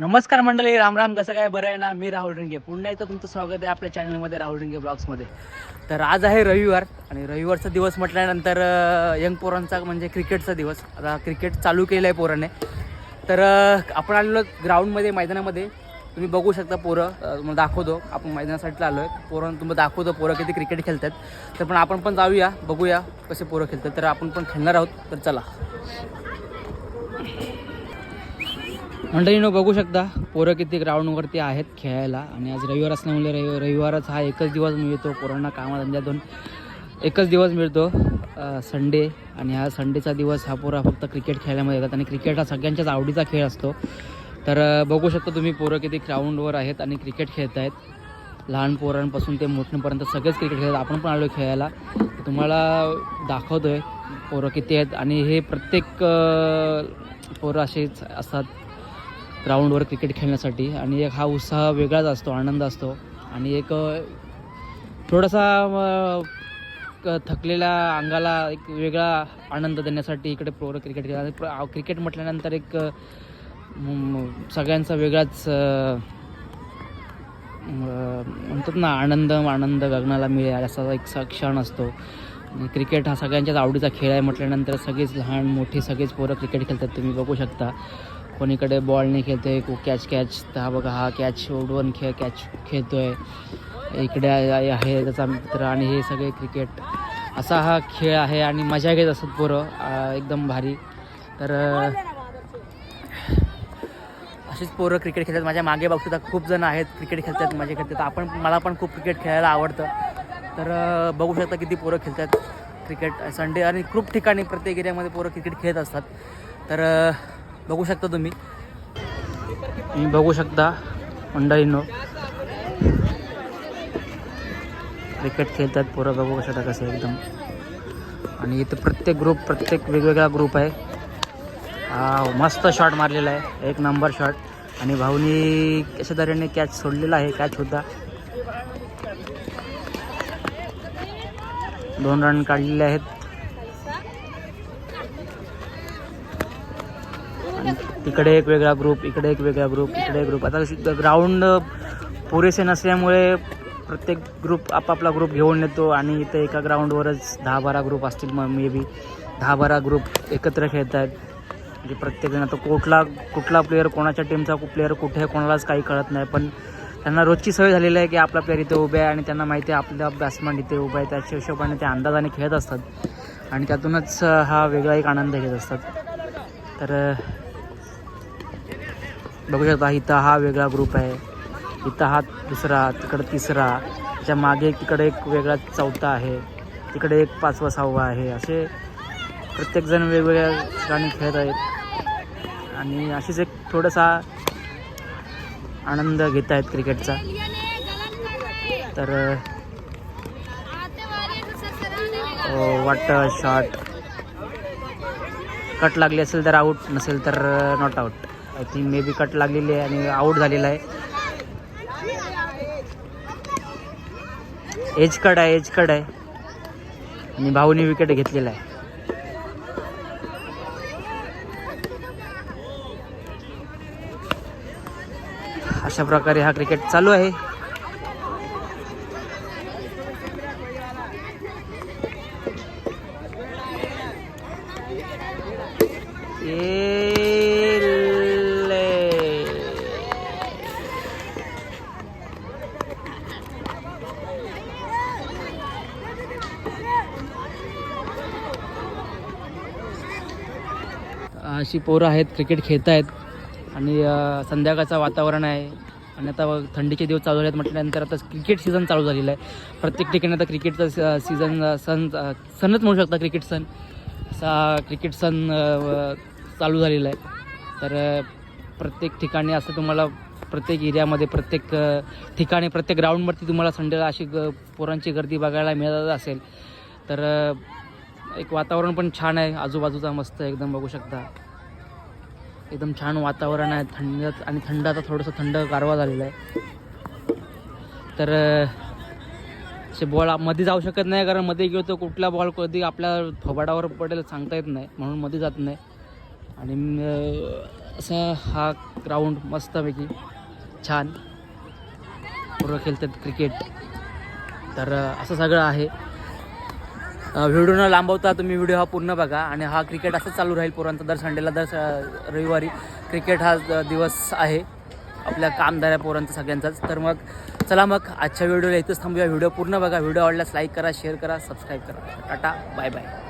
नमस्कार मंडळी राम राम. कसं काय? बरं आहे ना? मी राहुल रिंगे. पुन्हा एकदा तुमचं स्वागत आहे आपल्या चॅनलमध्ये राहुल रिंगे ब्लॉग्समध्ये तर आज आहे रविवार आणि रविवारचा दिवस म्हटल्यानंतर यंग पोरांचा म्हणजे क्रिकेटचा दिवस. आता क्रिकेट चालू केलं आहे पोराने. तर आपण आलेलो ग्राउंडमध्ये मैदानामध्ये. तुम्ही बघू शकता पोरं. तुम्हाला दाखवतो. आपण मैदानासाठी आलो आहे पोरं तुम्हाला दाखवतो पोरं किती क्रिकेट खेळतात. तर पण आपण पण जाऊया बघूया कसे पोरं खेळतात. तर आपण पण खेळणार आहोत. तर चला. मंडळीनं बघू शकता पोरं किती ग्राउंडवरती आहेत खेळायला आणि आज रविवार असल्यामुळे रवि रविवारच हा एकच दिवस मिळतो. पोरांना कामाधंद्यातून एकच दिवस मिळतो संडे. आणि हा संडेचा दिवस हा पोरा फक्त क्रिकेट खेळायला येतात आणि क्रिकेट हा सगळ्यांच्याच आवडीचा खेळ असतो. तर बघू शकता तुम्ही पोरं किती ग्राउंडवर आहेत आणि क्रिकेट खेळत आहेत लहान पोरांपासून ते मोठ्यांपर्यंत सगळेच क्रिकेट खेळतात. आपण पण आलो खेळायला. तुम्हाला दाखवतो आहे पोरं किती आहेत. आणि हे प्रत्येक पोरं असेच असतात. ग्राउंडवर क्रिकेट खेळण्यासाठी. आणि एक हा उत्साह वेगळाच असतो आनंद असतो. आणि एक थोडासा थकलेल्या अंगाला एक वेगळा आनंद देण्यासाठी इकडे पोरं क्रिकेट खेळतात. प्र- क्रिकेट म्हटल्यानंतर एक सगळ्यांचा वेगळाच म्हणतात ना आनंद आनंद गगनाला मिळेल असा एक स- क्षण असतो. क्रिकेट हा सगळ्यांच्याच आवडीचा खेळ आहे म्हटल्यानंतर सगळेच लहान मोठे सगळेच पोरं क्रिकेट खेळतात. तुम्ही बघू शकता. कोणीकडे बॉलने खेळतोय को कॅच कॅच हा बघा हा कॅच उडवून खेळ कॅच खेळतोय. इकडे आहे त्याचा मित्र आणि हे सगळे क्रिकेट असा हा खेळ आहे आणि मजा घेत असतात पोरं एकदम भारी. तर असेच अशीच पोरं क्रिकेट खेळतात. माझ्या मागे बघतो तर खूप जण आहेत क्रिकेट खेळतात मजा खेळतात आपण मला पण खूप क्रिकेट खेळायला आवडतं. तर बघू शकता किती पोरं खेळतात क्रिकेट संडे आणि खूप ठिकाणी प्रत्येक एरियामध्ये पोरं क्रिकेट खेळत असतात. तर बघू शकता तुम्ही. तुम्ही बघू शकता मंडळींनो क्रिकेट खेळतात पोरं बघू शकता कसं एकदम. आणि इथं प्रत्येक ग्रुप प्रत्येक वेगवेगळा ग्रुप आहे. मस्त शॉट मारलेला आहे. एक नंबर शॉट आणि भाऊनी कशा तऱ्हेने कॅच सोडलेला आहे कॅच होता. दोन रन काढलेले आहेत. तिकडे एक वेगळा ग्रुप इकडे एक वेगळा ग्रुप इकडे एक ग्रुप आता ग्राउंड पुरेसे नसल्यामुळे प्रत्येक ग्रुप आपापला ग्रुप घेऊन येतो आणि इथे एका ग्राउंडवरच दहा बारा ग्रुप असतील मग मे बी दहा बारा ग्रुप एकत्र खेळत आहेत म्हणजे प्रत्येकजण आता कुठला कुठला प्लेअर कोणाच्या टीमचा प्लेअर कुठे आहे कोणालाच काही कळत नाही. पण त्यांना रोजची सवय झालेली आहे की आपला प्लेअर इथे उभे आहे आणि त्यांना माहिती आहे आपला बॅट्समॅन इथे उभा आहे त्याच्या हिशोबाने ते अंदाजाने खेळत असतात. आणि त्यातूनच हा वेगळा एक आनंद घेत असतात. तर बघू शकता इथं हा वेगळा ग्रुप आहे. इथं हा दुसरा तिकडं तिसरा. त्याच्यामागे तिकडे एक वेगळा चौथा आहे. तिकडे एक पाचवा सहावा आहे. असे प्रत्येकजण वेगवेगळ्या गाणी खेळत आहेत. आणि अशीच एक थोडासा आनंद घेत आहेत क्रिकेटचा. तर वाट शॉट कट लागली असेल तर आऊट नसेल तर not out I think maybe cut लागलेली आहे आणि आऊट झालेला आहे. एज कट आहे एज कट आहे. आणि भाऊनी विकेट घेतलेला आहे. अशा प्रकारे हा क्रिकेट चालू आहे. अशी पोरं आहेत क्रिकेट खेळत आहेत आणि संध्याकाळचं वातावरण आहे. आणि आता थंडीचे दिवस चालू आहेत म्हटल्यानंतर आता क्रिकेट सीझन चालू झालेलं आहे. प्रत्येक ठिकाणी आता क्रिकेटचा सीझन सण सणच म्हणू शकता क्रिकेट सण. असा क्रिकेट सण चालू झालेला आहे. तर प्रत्येक ठिकाणी असं तुम्हाला प्रत्येक एरियामध्ये प्रत्येक ठिकाणी प्रत्येक ग्राउंडवरती तुम्हाला संडेला अशी ग पोरांची गर्दी बघायला मिळत असेल. तर एक वातावरण पण छान आहे. आजूबाजूचा मस्त एकदम बघू शकता. एकदम छान वातावरण आहे थंड आणि थंड आता थोडंसं थंड गारवा झालेला आहे. तर असे बॉलमध्ये जाऊ शकत नाही कारण मध्ये गेलो तर कुठला बॉल कधी आपल्या फबाडावर पडेल सांगता येत नाही म्हणून मध्ये जात नाही. आणि असं असा हा ग्राउंड मस्तपैकी छान. पोरं खेळतात क्रिकेट तर असं सगळं आहे. व्हिडिओ न लांबवता तुम्ही व्हिडिओ हा पूर्ण बघा आणि हा क्रिकेट असंच चालू राहील पोरांचा. दर संडेला दर रविवारी क्रिकेट हा दिवस आहे आपल्या कामदाऱ्या पोरांचा सगळ्यांचाच. तर मग चला मग आजच्या व्हिडिओला इथंच थांबूया. व्हिडिओ पूर्ण बघा. व्हिडिओ आवडल्यास लाईक करा शेअर करा सबस्क्राईब करा. Tata bye bye